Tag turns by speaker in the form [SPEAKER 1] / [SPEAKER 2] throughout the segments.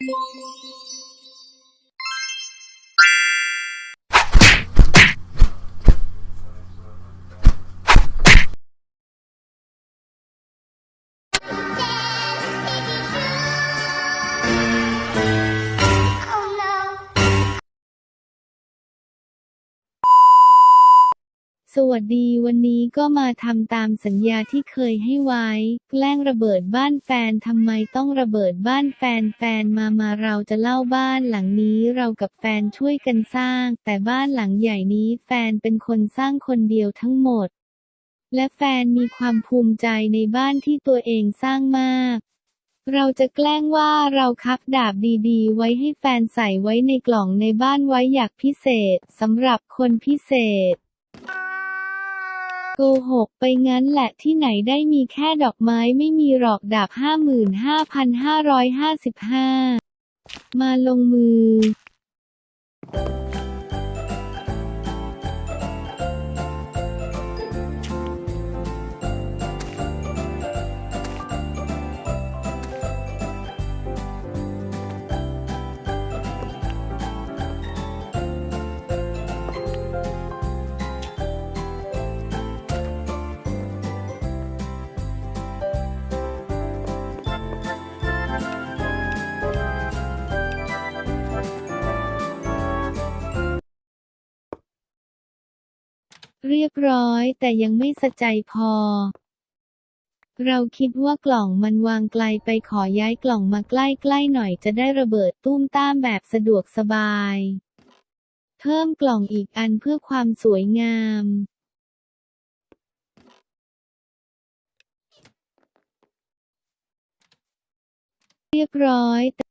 [SPEAKER 1] Thank you. สวัสดีวันนี้ก็มาทำตามสัญญาที่เคยให้ไว้ แกล้งระเบิดบ้านแฟนทำไมต้องระเบิดบ้านแฟนแฟนมามาเราจะเล่าบ้านหลังนี้เรากับแฟนช่วยกันสร้าง แต่บ้านหลังใหญ่นี้แฟนเป็นคนสร้างคนเดียวทั้งหมด และแฟนมีความภูมิใจในบ้านที่ตัวเองสร้างมากเราจะแกล้งว่าเราคับดาบดีๆ ไว้ให้แฟนใส่ไว้ในกล่องในบ้านไว้อยากพิเศษสำหรับคนพิเศษ โกหกไปงั้นแหละที่ไหนได้มีแค่ดอกไม้ไม่มีหรอกดาบห้าหมื่นห้าพันห้าร้อยห้าสิบห้ามาลงมือ เรียบร้อยแต่ยังไม่สะใจพอ เราคิดว่ากล่องมันวางไกลไปขอย้ายกล่องมาใกล้ๆหน่อยจะได้ระเบิดตุ้มต้ามแบบสะดวกสบาย เพิ่มกล่องอีกอันเพื่อความสวยงามเรียบร้อยแต่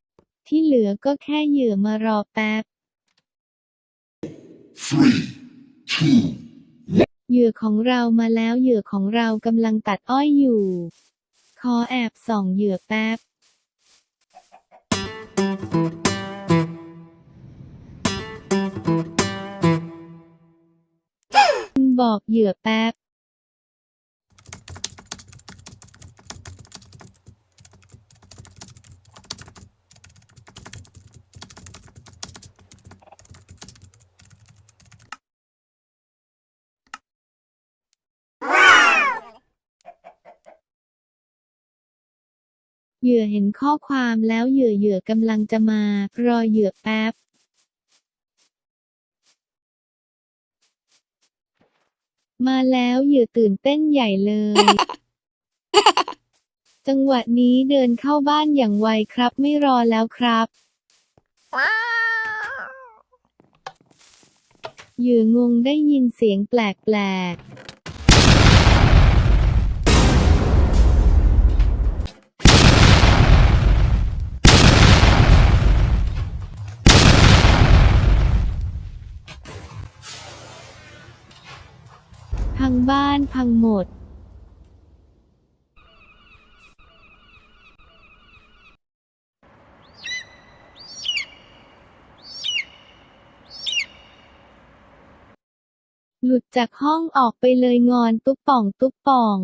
[SPEAKER 1] ที่เหลือก็แค่เหยื่อมารอแป๊บ
[SPEAKER 2] Three, two,
[SPEAKER 1] เหยื่อของเรามาแล้วเหยื่อของเรากำลังตัดอ้อยอยู่ ขอแอบส่องเหยื่อแป๊บ บอกเหยื่อแป๊บ เหยื่อเห็นข้อความแล้วเหยื่อเหยื่อกำลังจะมา รอเหยื่อแป๊บมาแล้วเหยื่อตื่นเต้นใหญ่เลย จังหวะนี้เดินเข้าบ้านอย่างไวครับ ไม่รอแล้วครับเหยื่องงได้ยินเสียงแปลกๆ พังบ้านพังหมดหลุดจากห้องออกไปเลยงอนตุ๊บป่อง ตุ๊บป่อง